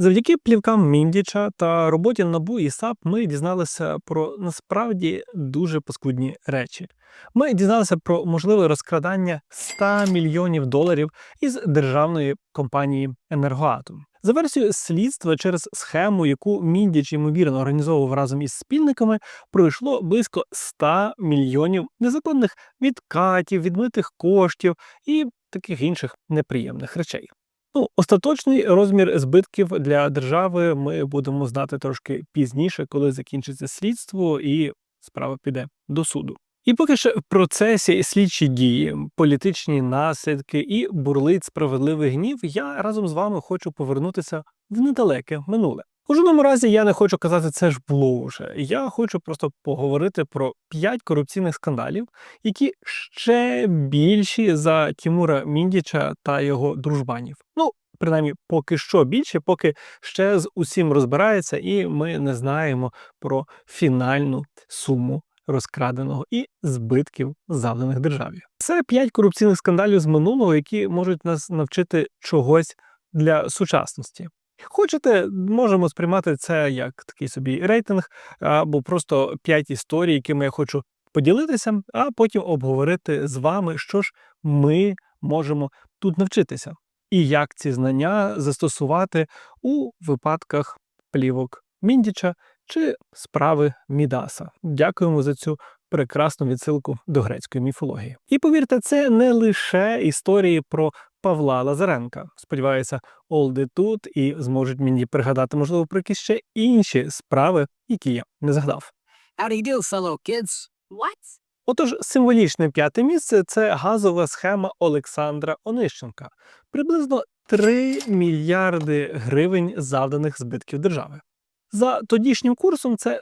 Завдяки плівкам Міндіча та роботі НАБУ і САП ми дізналися про насправді дуже паскудні речі. Ми дізналися про можливе розкрадання 100 мільйонів доларів із державної компанії Енергоатом. За версією слідства, через схему, яку Міндіч ймовірно організовував разом із спільниками, пройшло близько 100 мільйонів незаконних відкатів, відмитих коштів і таких інших неприємних речей. Ну, остаточний розмір збитків для держави ми будемо знати трошки пізніше, коли закінчиться слідство і справа піде до суду. І поки що в процесі слідчі дії, політичні наслідки і бурлить справедливий гнів, я разом з вами хочу повернутися в недалеке минуле. У жодному разі я не хочу казати це ж було вже. Я хочу просто поговорити про п'ять корупційних скандалів, які ще більші за Тімура Міндіча та його дружбанів. Ну, принаймні, поки що більше, поки ще з усім розбирається, і ми не знаємо про фінальну суму розкраденого і збитків завданих державі. Це п'ять корупційних скандалів з минулого, які можуть нас навчити чогось для сучасності. Хочете, можемо сприймати це як такий собі рейтинг, або просто п'ять історій, якими я хочу поділитися, а потім обговорити з вами, що ж ми можемо тут навчитися, і як ці знання застосувати у випадках плівок Міндіча чи справи Мідаса. Дякуємо за цю прекрасну відсилку до грецької міфології. І повірте, це не лише історії про Павла Лазаренка. Сподіваюся, Олди тут і зможуть мені пригадати, можливо, про якісь ще інші справи, які я не згадав. How do fellow kids? What? Отож, символічне п'яте місце це газова схема Олександра Онищенка. Приблизно 3 мільярди гривень завданих збитків держави. За тодішнім курсом це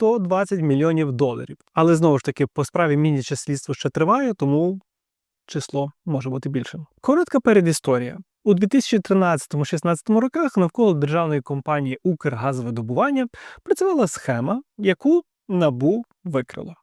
100-120 мільйонів доларів. Але знову ж таки, по справі Мініча слідство ще триває, тому число може бути більшим. Коротка передісторія. У 2013-16 роках навколо державної компанії Укргазвидобування працювала схема, яку НАБУ викрило.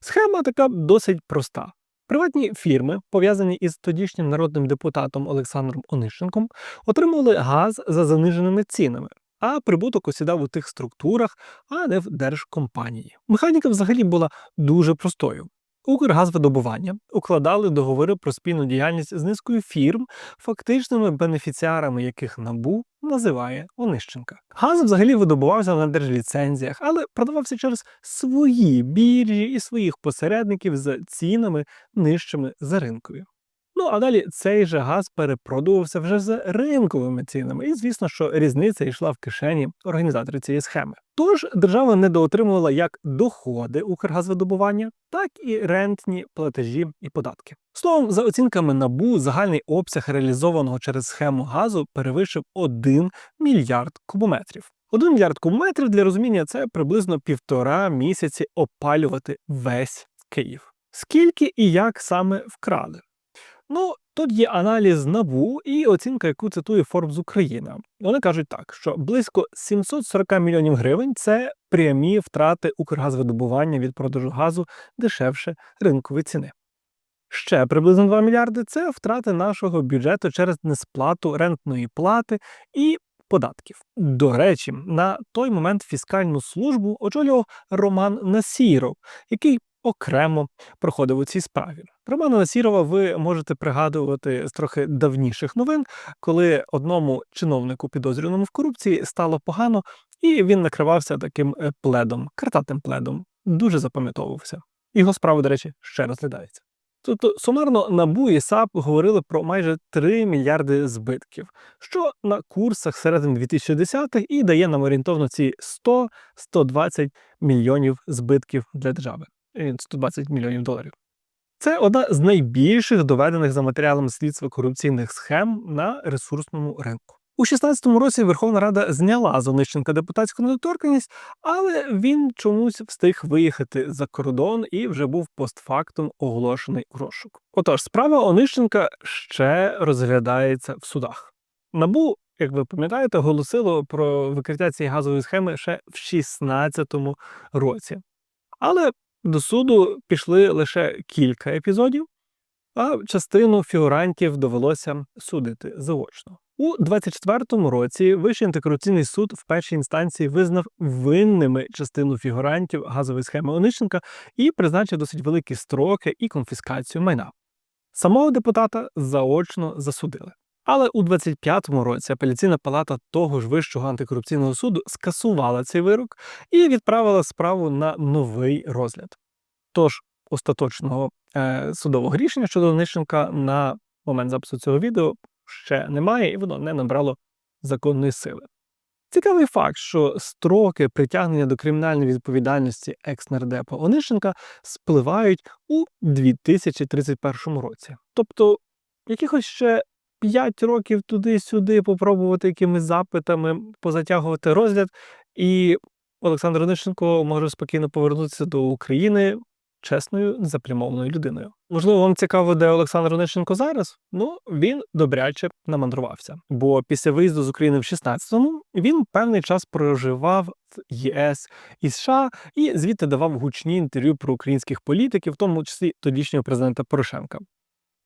Схема така досить проста. Приватні фірми, пов'язані із тодішнім народним депутатом Олександром Онищенком, отримували газ за заниженими цінами, а прибуток осідав у тих структурах, а не в держкомпанії. Механіка взагалі була дуже простою. Укргазвидобування укладали договори про спільну діяльність з низкою фірм, фактичними бенефіціарами яких НАБУ називає Онищенка. Газ взагалі видобувався на держліцензіях, але продавався через свої біржі і своїх посередників з цінами нижчими за ринкові. Ну а далі цей же газ перепродувався вже за ринковими цінами, і звісно, що різниця йшла в кишені організаторів цієї схеми. Тож держава недоотримувала як доходи Укргазвидобування, так і рентні платежі і податки. Словом, за оцінками набу, загальний обсяг реалізованого через схему газу перевищив 1 мільярд кубометрів. 1 мільярд кубометрів для розуміння це приблизно півтора місяці опалювати весь Київ. Скільки і як саме вкрали? Ну, тут є аналіз НАБУ і оцінка, яку цитує Forbes Україна. Вони кажуть так, що близько 740 мільйонів гривень це прямі втрати Укргазвидобування від продажу газу дешевше ринкової ціни. Ще приблизно 2 мільярди це втрати нашого бюджету через несплату рентної плати і податків. До речі, на той момент фіскальну службу очолював Роман Насіров, який окремо проходив у цій справі. Романа Насірова ви можете пригадувати з трохи давніших новин, коли одному чиновнику, підозрюваному в корупції, стало погано, і він накривався таким е, пледом, картатим пледом. Дуже запам'ятовувався. Його справа, до речі, ще розглядається. Тобто сумарно НАБУ і САП говорили про майже 3 мільярди збитків, що на курсах середини 2010-х і дає нам орієнтовно ці 100-120 мільйонів збитків для держави. 120 мільйонів доларів. Це одна з найбільших доведених за матеріалом слідства корупційних схем на ресурсному ринку. У 2016 році Верховна Рада зняла з Онищенка депутатську недоторканність, але він чомусь встиг виїхати за кордон і вже був постфактум оголошений у розшук. Отож, справа Онищенка ще розглядається в судах. Набу, як ви пам'ятаєте, оголосило про викриття цієї газової схеми ще в 2016 році. Але до суду пішли лише кілька епізодів, а частину фігурантів довелося судити заочно. У 24-му році Вищий антикорупційний суд в першій інстанції визнав винними частину фігурантів газової схеми Онищенка і призначив досить великі строки і конфіскацію майна. Самого депутата заочно засудили. Але у 25-му році апеляційна палата того ж вищого антикорупційного суду скасувала цей вирок і відправила справу на новий розгляд. Тож остаточного е, судового рішення щодо Онищенка на момент запису цього відео ще немає, і воно не набрало законної сили. Цікавий факт, що строки притягнення до кримінальної відповідальності екс-нардепа Онищенка спливають у 2031 році. Тобто, якихось ще 5 років туди-сюди попробувати якимись запитами позатягувати розгляд, і Олександр Онищенко може спокійно повернутися до України чесною, незапрямованою людиною. Можливо, вам цікаво, де Олександр Онищенко зараз? Ну, він добряче намандрувався. Бо після виїзду з України в 16-му він певний час проживав в ЄС і США і звідти давав гучні інтерв'ю про українських політиків, в тому числі тодішнього президента Порошенка.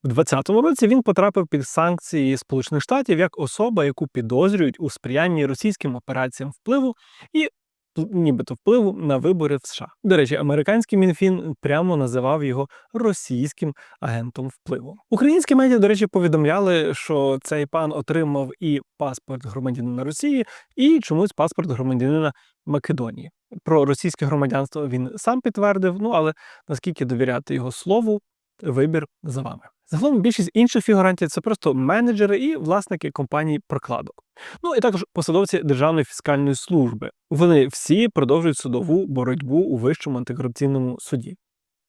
У 2020 році він потрапив під санкції Сполучених Штатів як особа, яку підозрюють у сприянні російським операціям впливу і нібито впливу на вибори в США. До речі, американський мінфін прямо називав його російським агентом впливу. Українські медіа, до речі, повідомляли, що цей пан отримав і паспорт громадянина Росії, і чомусь паспорт громадянина Македонії. Про російське громадянство він сам підтвердив. Ну але наскільки довіряти його слову, вибір за вами. Загалом більшість інших фігурантів це просто менеджери і власники компаній прокладок. Ну і також посадовці Державної фіскальної служби. Вони всі продовжують судову боротьбу у вищому антикорупційному суді.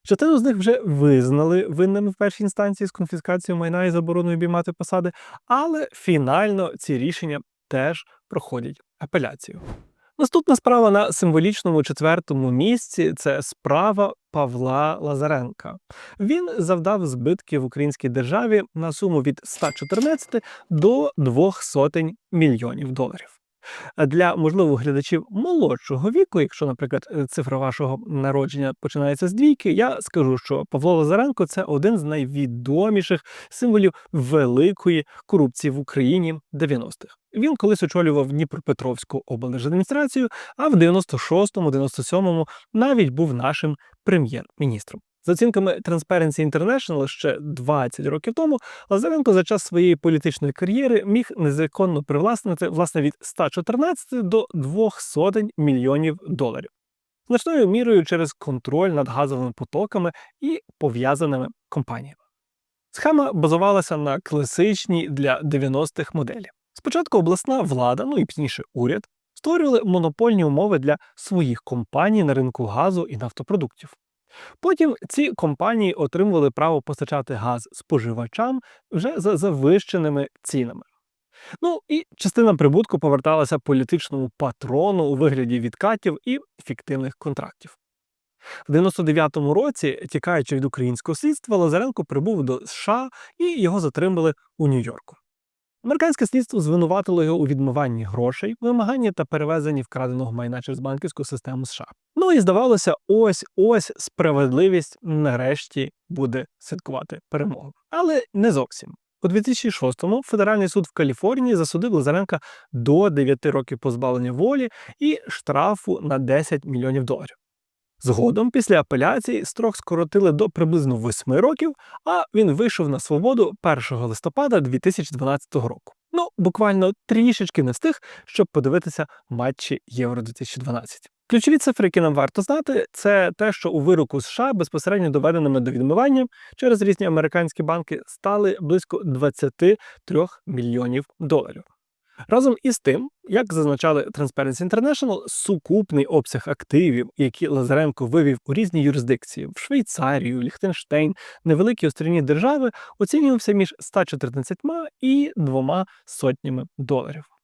Частину з них вже визнали винними в першій інстанції з конфіскацією майна і забороною обіймати посади, але фінально ці рішення теж проходять апеляцію. Наступна справа на символічному четвертому місці це справа Павла Лазаренка. Він завдав збитки в українській державі на суму від 114 до 200 мільйонів доларів. Для можливо глядачів молодшого віку, якщо, наприклад, е, цифра вашого народження починається з двійки, я скажу, що Павло Лазаренко це один з найвідоміших символів великої корупції в Україні 90-х. Він колись очолював Дніпропетровську облдержадміністрацію, а в 96-му, 97-му навіть був нашим прем'єр-міністром. За оцінками Transparency International ще 20 років тому Лазаренко за час своєї політичної кар'єри міг незаконно привласнити власне від 114 до 200 мільйонів доларів. Значною мірою через контроль над газовими потоками і пов'язаними компаніями. Схема базувалася на класичній для 90-х моделі. Спочатку обласна влада, ну і пізніше уряд, створювали монопольні умови для своїх компаній на ринку газу і нафтопродуктів. Потім ці компанії отримували право постачати газ споживачам вже за завищеними цінами. Ну і частина прибутку поверталася політичному патрону у вигляді відкатів і фіктивних контрактів. В 99-му році, тікаючи від українського слідства, Лазаренко прибув до США і його затримали у Нью-Йорку. Американське слідство звинуватило його у відмиванні грошей, вимаганні та перевезенні вкраденого майна через банківську систему США. Ну і здавалося, ось ось справедливість нарешті буде святкувати перемогу. Але не зовсім. У 2006-му федеральний суд в Каліфорнії засудив Лазаренка до 9 років позбавлення волі і штрафу на 10 мільйонів доларів. Згодом, після апеляції, строк скоротили до приблизно 8 років, а він вийшов на свободу 1 листопада 2012 року. Ну, буквально трішечки не встиг, щоб подивитися матчі Євро 2012. Ключові цифри, які нам варто знати, це те, що у вироку США безпосередньо доведеними до відмивання через різні американські банки стали близько 23 мільйонів доларів. Разом із тим, як зазначали Transparency International, сукупний обсяг активів, які Лазаренко вивів у різні юрисдикції в Швейцарію, Ліхтенштейн, невеликі острівні держави, оцінювався між 114 і двома сотнями доларів.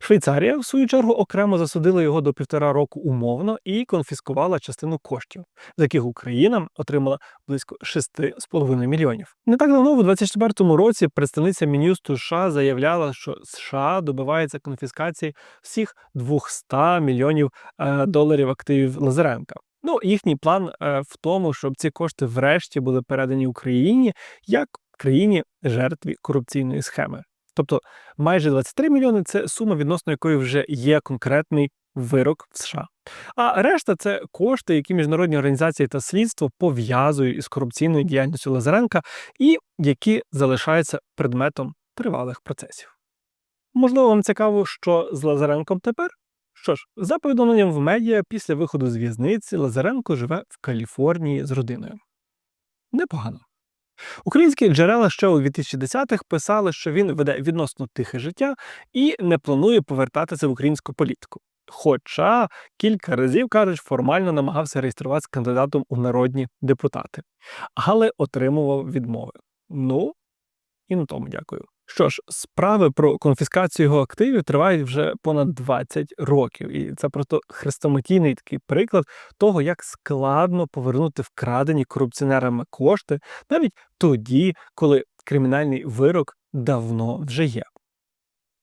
Швейцарія, в свою чергу, окремо засудила його до півтора року умовно і конфіскувала частину коштів, з яких Україна отримала близько 6,5 мільйонів. Не так давно, у 24-му році, представниця Мін'юсту США заявляла, що США добивається конфіскації всіх 200 мільйонів е, доларів активів Лазаренка. Ну, їхній план е, в тому, щоб ці кошти врешті були передані Україні як країні жертві корупційної схеми. Тобто майже 23 мільйони це сума, відносно якої вже є конкретний вирок в США. А решта це кошти, які міжнародні організації та слідство пов'язують із корупційною діяльністю Лазаренка і які залишаються предметом тривалих процесів. Можливо, вам цікаво, що з Лазаренком тепер? Що ж, за повідомленням в медіа, після виходу з в'язниці Лазаренко живе в Каліфорнії з родиною. Непогано. Українські джерела ще у 2010-х писали, що він веде відносно тихе життя і не планує повертатися в українську політику. Хоча кілька разів, кажуть, формально намагався реєструватися кандидатом у народні депутати, але отримував відмови. Ну, і на тому дякую. Що ж, справи про конфіскацію його активів тривають вже понад 20 років, і це просто хрестоматійний такий приклад того, як складно повернути вкрадені корупціонерами кошти навіть тоді, коли кримінальний вирок давно вже є.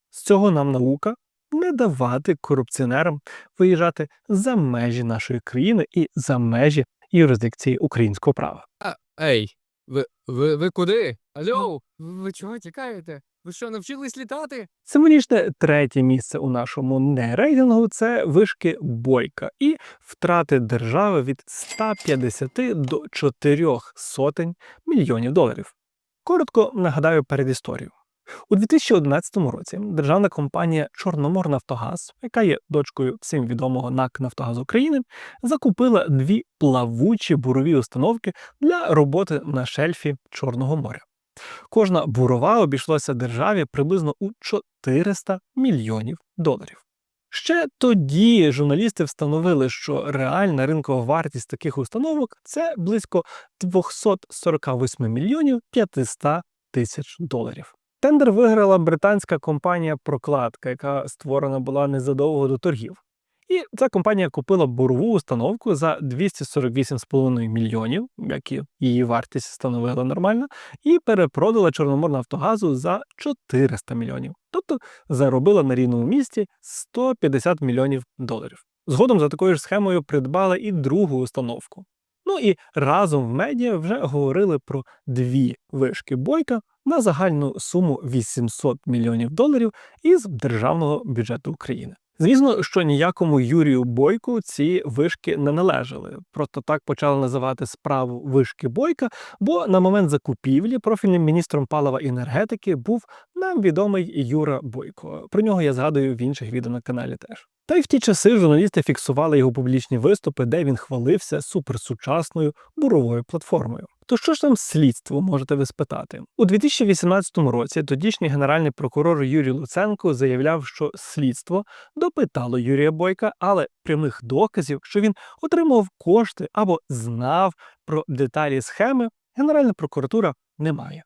З цього нам наука не давати корупціонерам виїжджати за межі нашої країни і за межі юрисдикції українського права. А, ей, ви, ви, ви куди? Алло, ви, ви чого тікаєте? Ви що, навчились літати? Символічне третє місце у нашому нерейтингу це вишки Бойка і втрати держави від 150 до 4 сотень мільйонів доларів. Коротко нагадаю передісторію. У 2011 році державна компанія Чорноморнафтогаз, яка є дочкою всім відомого НАК Нафтогаз України, закупила дві плавучі бурові установки для роботи на шельфі Чорного моря. Кожна бурова обійшлася державі приблизно у 400 мільйонів доларів. Ще тоді журналісти встановили, що реальна ринкова вартість таких установок це близько 248 мільйонів 500 тисяч доларів. Тендер виграла британська компанія Прокладка, яка створена була незадовго до торгів. І ця компанія купила бурову установку за 248,5 мільйонів, як і її вартість становила нормально, і перепродала Чорноморнафтогазу за 400 мільйонів. Тобто заробила на рівному місці 150 мільйонів доларів. Згодом за такою ж схемою придбали і другу установку. Ну і разом в медіа вже говорили про дві вишки бойка на загальну суму 800 мільйонів доларів із державного бюджету України. Звісно, що ніякому Юрію Бойку ці вишки не належали. Просто так почали називати справу вишки Бойка, бо на момент закупівлі профільним міністром палива і енергетики був нам відомий Юра Бойко. Про нього я згадую в інших відео на каналі теж. Та й в ті часи журналісти фіксували його публічні виступи, де він хвалився суперсучасною буровою платформою. То що ж там слідство, можете ви спитати? У 2018 році тодішній генеральний прокурор Юрій Луценко заявляв, що слідство допитало Юрія Бойка, але прямих доказів, що він отримав кошти або знав про деталі схеми, Генеральна прокуратура не має.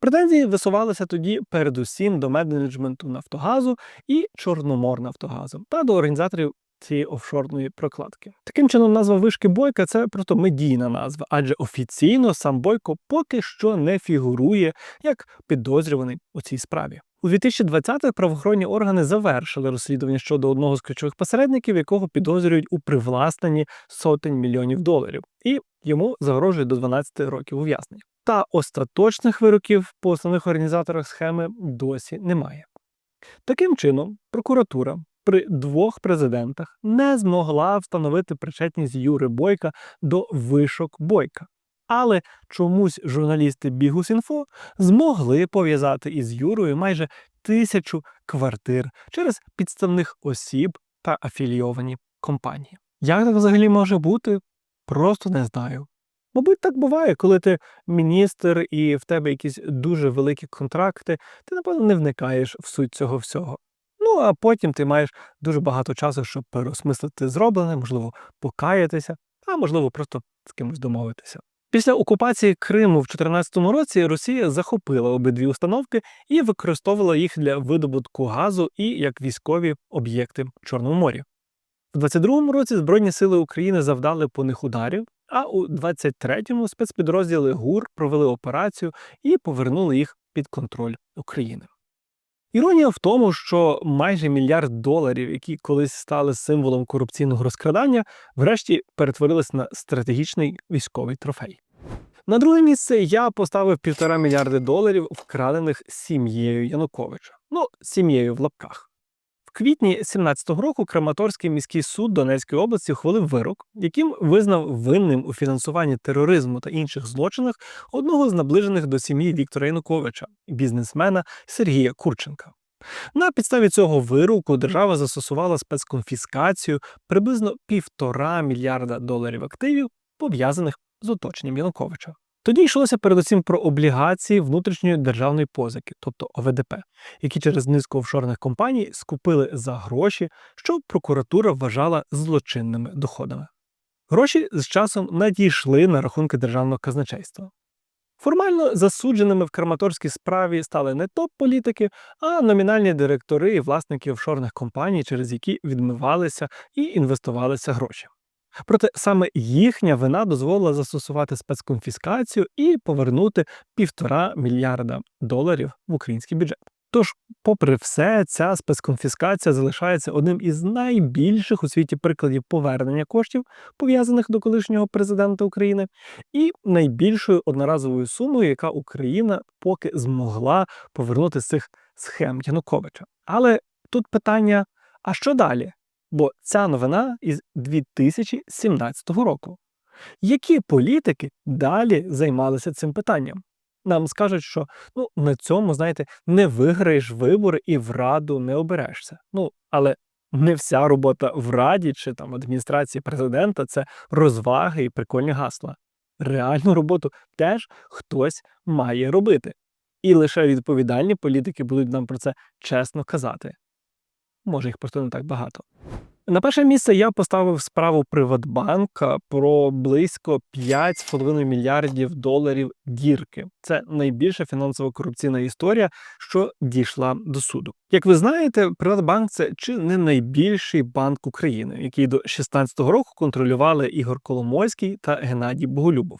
Претензії висувалися тоді передусім до менеджменту Нафтогазу і Чорноморнафтогазу та до організаторів цієї офшорної прокладки. Таким чином, назва вишки Бойка це просто медійна назва, адже офіційно сам Бойко поки що не фігурує як підозрюваний у цій справі. У 2020-х правоохоронні органи завершили розслідування щодо одного з ключових посередників, якого підозрюють у привласненні сотень мільйонів доларів, і йому загрожує до 12 років ув'язнення. Та остаточних вироків по основних організаторах схеми досі немає. Таким чином, прокуратура при двох президентах не змогла встановити причетність Юри Бойка до вишок Бойка. Але чомусь журналісти Бігус.Інфо змогли пов'язати із Юрою майже тисячу квартир через підставних осіб та афілійовані компанії. Як так взагалі може бути? Просто не знаю. Мабуть, так буває, коли ти міністр і в тебе якісь дуже великі контракти, ти, напевно, не вникаєш в суть цього всього. Ну, а потім ти маєш дуже багато часу, щоб переосмислити зроблене, можливо, покаятися, а можливо, просто з кимось домовитися. Після окупації Криму в 2014 році Росія захопила обидві установки і використовувала їх для видобутку газу і як військові об'єкти в Чорному морі. У 22-му році Збройні сили України завдали по них ударів, а у 23-му спецпідрозділи ГУР провели операцію і повернули їх під контроль України. Іронія в тому, що майже мільярд доларів, які колись стали символом корупційного розкрадання, врешті перетворились на стратегічний військовий трофей. На друге місце я поставив півтора мільярди доларів, вкрадених сім'єю Януковича. Ну, сім'єю в лапках. Квітні 17-го року Краматорський міський суд Донецької області ухвалив вирок, яким визнав винним у фінансуванні тероризму та інших злочинах одного з наближених до сім'ї Віктора Януковича, бізнесмена Сергія Курченка. На підставі цього вироку держава застосувала спецконфіскацію приблизно півтора мільярда доларів активів, пов'язаних з оточенням Януковича. Тоді йшлося передусім про облігації внутрішньої державної позики, тобто ОВДП, які через низку офшорних компаній скупили за гроші, що прокуратура вважала злочинними доходами. Гроші з часом надійшли на рахунки державного казначейства. Формально засудженими в Краматорській справі стали не топ-політики, а номінальні директори і власники офшорних компаній, через які відмивалися і інвестувалися гроші. Проте саме їхня вина дозволила застосувати спецконфіскацію і повернути півтора мільярда доларів в український бюджет. Тож, попри все, ця спецконфіскація залишається одним із найбільших у світі прикладів повернення коштів, пов'язаних до колишнього президента України, і найбільшою одноразовою сумою, яка Україна поки змогла повернути з цих схем Януковича. Але тут питання: а що далі? Бо ця новина із 2017 року. Які політики далі займалися цим питанням? Нам скажуть, що ну на цьому, знаєте, не виграєш вибори і в раду не оберешся. Ну але не вся робота в раді чи там адміністрації президента це розваги і прикольні гасла. Реальну роботу теж хтось має робити. І лише відповідальні політики будуть нам про це чесно казати. Може, їх просто не так багато. На перше місце я поставив справу Приватбанка про близько 5,5 мільярдів доларів дірки. Це найбільша фінансово-корупційна історія, що дійшла до суду. Як ви знаєте, Приватбанк це чи не найбільший банк України, який до 2016 року контролювали Ігор Коломойський та Геннадій Боголюбов.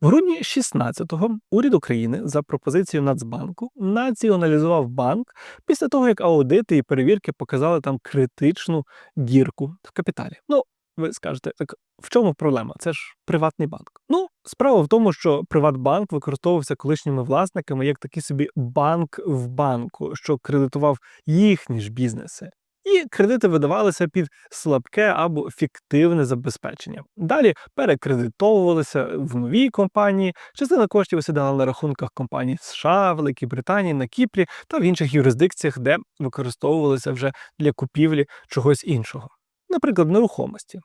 В грудні 16-го уряд України за пропозицією Нацбанку націоналізував банк після того, як аудити і перевірки показали там критичну дірку в капіталі. Ну, ви скажете, так в чому проблема? Це ж приватний банк. Ну, справа в тому, що Приватбанк використовувався колишніми власниками як такий собі банк в банку, що кредитував їхні ж бізнеси. І кредити видавалися під слабке або фіктивне забезпечення. Далі перекредитовувалися в новій компанії. Частина коштів осідала на рахунках компаній США, Великій Британії, на Кіпрі та в інших юрисдикціях, де використовувалися вже для купівлі чогось іншого, наприклад, нерухомості.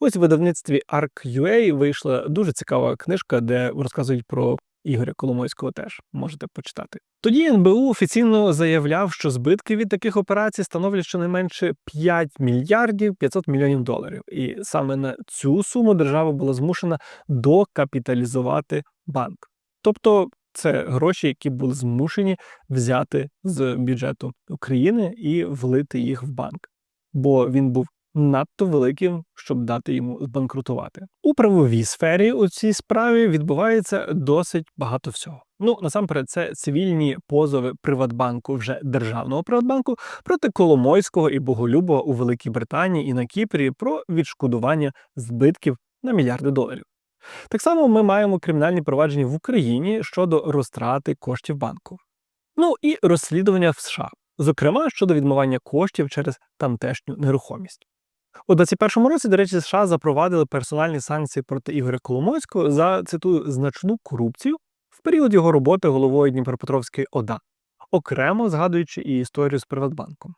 Ось в видавництві ARC.ua вийшла дуже цікава книжка, де розказують про Ігоря Коломойського теж можете почитати. Тоді НБУ офіційно заявляв, що збитки від таких операцій становлять щонайменше 5 мільярдів 500 мільйонів доларів. І саме на цю суму держава була змушена докапіталізувати банк. Тобто це гроші, які були змушені взяти з бюджету України і влити їх в банк, бо він був надто великим, щоб дати йому збанкрутувати. У правовій сфері у цій справі відбувається досить багато всього. Ну насамперед, це цивільні позови Приватбанку, вже державного Приватбанку, проти Коломойського і Боголюбова у Великій Британії і на Кіпрі про відшкодування збитків на мільярди доларів. Так само ми маємо кримінальні провадження в Україні щодо розтрати коштів банку. Ну і розслідування в США, зокрема щодо відмивання коштів через тамтешню нерухомість. У 2021 році, до речі, США запровадили персональні санкції проти Ігоря Коломойського за цитую значну корупцію в період його роботи головою Дніпропетровської ОДА, окремо згадуючи і історію з Приватбанком.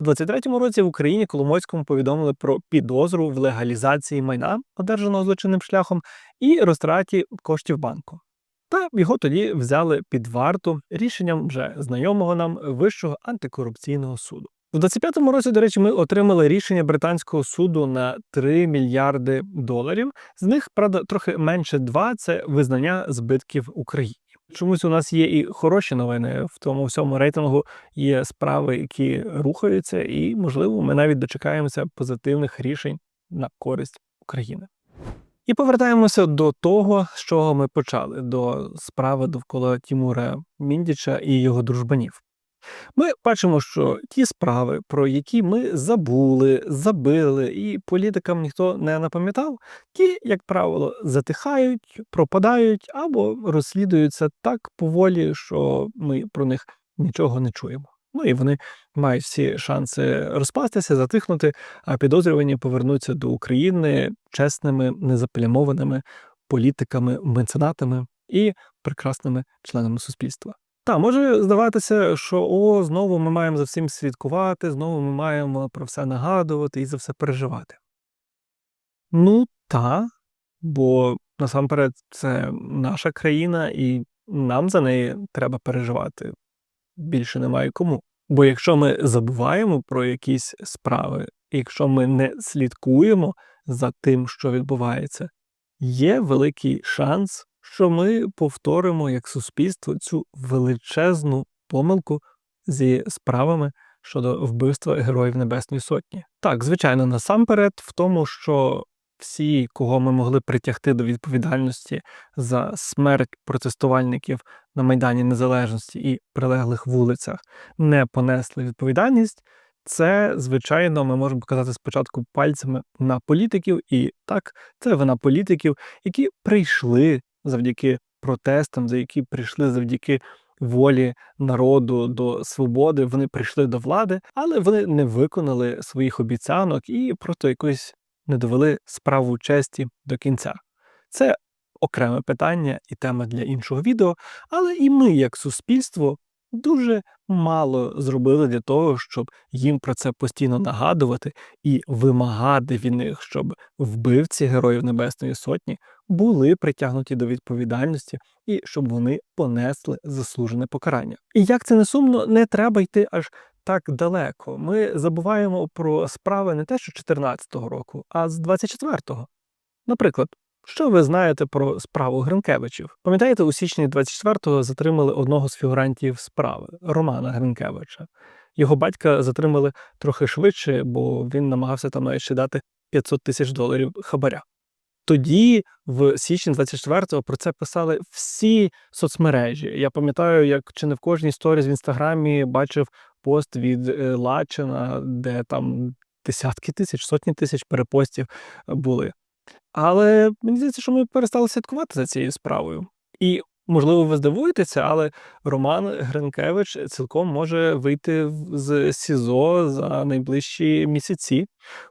У 2023 році в Україні Коломойському повідомили про підозру в легалізації майна, одержаного злочинним шляхом, і розтраті коштів банку. Та його тоді взяли під варту рішенням вже знайомого нам Вищого антикорупційного суду. У 25-му році, до речі, ми отримали рішення британського суду на 3 мільярди доларів. З них, правда, трохи менше 2 – це визнання збитків Україні. Чомусь у нас є і хороші новини в тому всьому рейтингу. Є справи, які рухаються, і можливо, ми навіть дочекаємося позитивних рішень на користь України. І повертаємося до того, з чого ми почали: до справи довкола Тімура Міндіча і його дружбанів. Ми бачимо, що ті справи, про які ми забули, забили, і політикам ніхто не напам'ятав, ті, як правило, затихають, пропадають або розслідуються так поволі, що ми про них нічого не чуємо. Ну і вони мають всі шанси розпастися, затихнути, а підозрювані повернуться до України чесними, незаплямованими політиками, меценатами і прекрасними членами суспільства. Та може здаватися, що о, знову ми маємо за всім слідкувати, знову ми маємо про все нагадувати і за все переживати. Ну та, бо насамперед це наша країна, і нам за неї треба переживати. Більше немає кому. Бо якщо ми забуваємо про якісь справи, якщо ми не слідкуємо за тим, що відбувається, є великий шанс, що ми повторимо як суспільство цю величезну помилку зі справами щодо вбивства Героїв Небесної Сотні. Так, звичайно, насамперед, в тому, що всі, кого ми могли притягти до відповідальності за смерть протестувальників на Майдані Незалежності і прилеглих вулицях, не понесли відповідальність. Це, звичайно, ми можемо показати спочатку пальцями на політиків, і так, це вина політиків, які прийшли завдяки протестам, за які прийшли завдяки волі народу до свободи. Вони прийшли до влади, але вони не виконали своїх обіцянок і просто якось не довели справу честі до кінця. Це окреме питання і тема для іншого відео, але і ми, як суспільство, дуже мало зробили для того, щоб їм про це постійно нагадувати і вимагати від них, щоб вбивці Героїв Небесної Сотні були притягнуті до відповідальності і щоб вони понесли заслужене покарання. І як це не сумно, не треба йти аж так далеко. Ми забуваємо про справи не те, що 14-го року, а з 24-го. Наприклад, що ви знаєте про справу Гринкевичів? Пам'ятаєте, у січні 24-го затримали одного з фігурантів справи Романа Гринкевича. Його батька затримали трохи швидше, бо він намагався там навіть ще дати 500 тисяч доларів хабаря. Тоді, в січні 24-го, про це писали всі соцмережі. Я пам'ятаю, як чи не в кожній сторіс в інстаграмі бачив пост від е, Лачина, де там десятки тисяч, сотні тисяч перепостів були. Але мені здається, що ми перестали слідкувати за цією справою. І, можливо, ви здивуєтеся, але Роман Гринкевич цілком може вийти з СІЗО за найближчі місяці.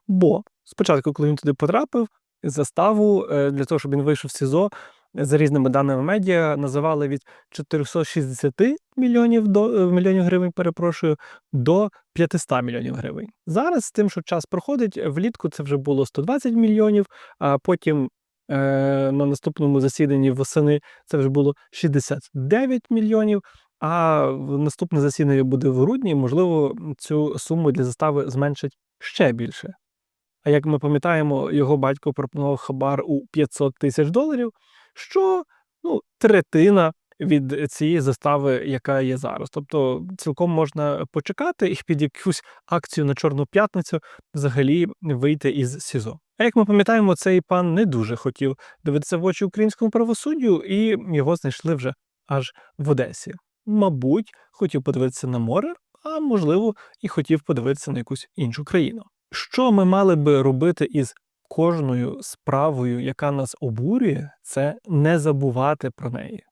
Бо спочатку, коли він туди потрапив, заставу е, для того, щоб він вийшов з СІЗО, за різними даними медіа, називали від 460 мільйонів, до, е, мільйонів гривень, перепрошую, до 500 мільйонів гривень. Зараз з тим, що час проходить, влітку це вже було 120 мільйонів, а потім е, на наступному засіданні восени це вже було 69 мільйонів. А наступне засідання буде в грудні, можливо, цю суму для застави зменшать ще більше. А як ми пам'ятаємо, його батько пропонував хабар у 500 тисяч доларів, що ну, третина від цієї застави, яка є зараз. Тобто цілком можна почекати і під якусь акцію на Чорну п'ятницю взагалі вийти із СІЗО. А як ми пам'ятаємо, цей пан не дуже хотів дивитися в очі українському правосуддю, і його знайшли вже аж в Одесі. Мабуть, хотів подивитися на море, а можливо, і хотів подивитися на якусь іншу країну. Що ми мали би робити із кожною справою, яка нас обурює, це не забувати про неї.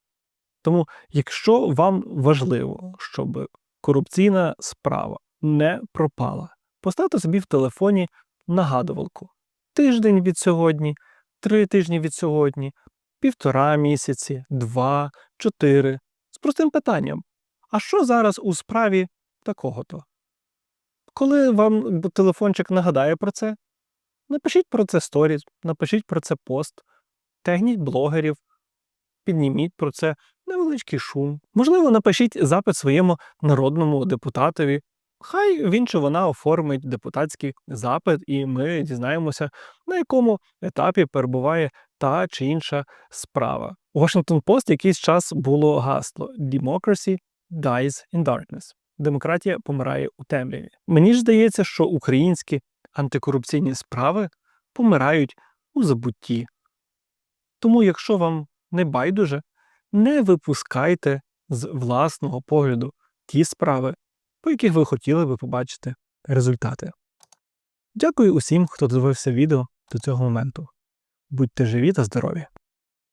Тому, якщо вам важливо, щоб корупційна справа не пропала, поставте собі в телефоні нагадувалку. Тиждень від сьогодні, три тижні від сьогодні, півтора місяці, два, чотири. З простим питанням: а що зараз у справі такого-то? Коли вам телефончик нагадає про це, напишіть про це сторіс, напишіть про це пост, тегніть блогерів, підніміть про це невеличкий шум. Можливо, напишіть запит своєму народному депутатові. Хай він чи вона оформить депутатський запит, і ми дізнаємося, на якому етапі перебуває та чи інша справа. У Washington Post якийсь час було гасло Democracy dies in darkness. Демократія помирає у темряві. Мені ж здається, що українські антикорупційні справи помирають у забутті. Тому, якщо вам не байдуже, не випускайте з власного погляду ті справи, по яких ви хотіли би побачити результати. Дякую усім, хто дивився відео до цього моменту. Будьте живі та здорові!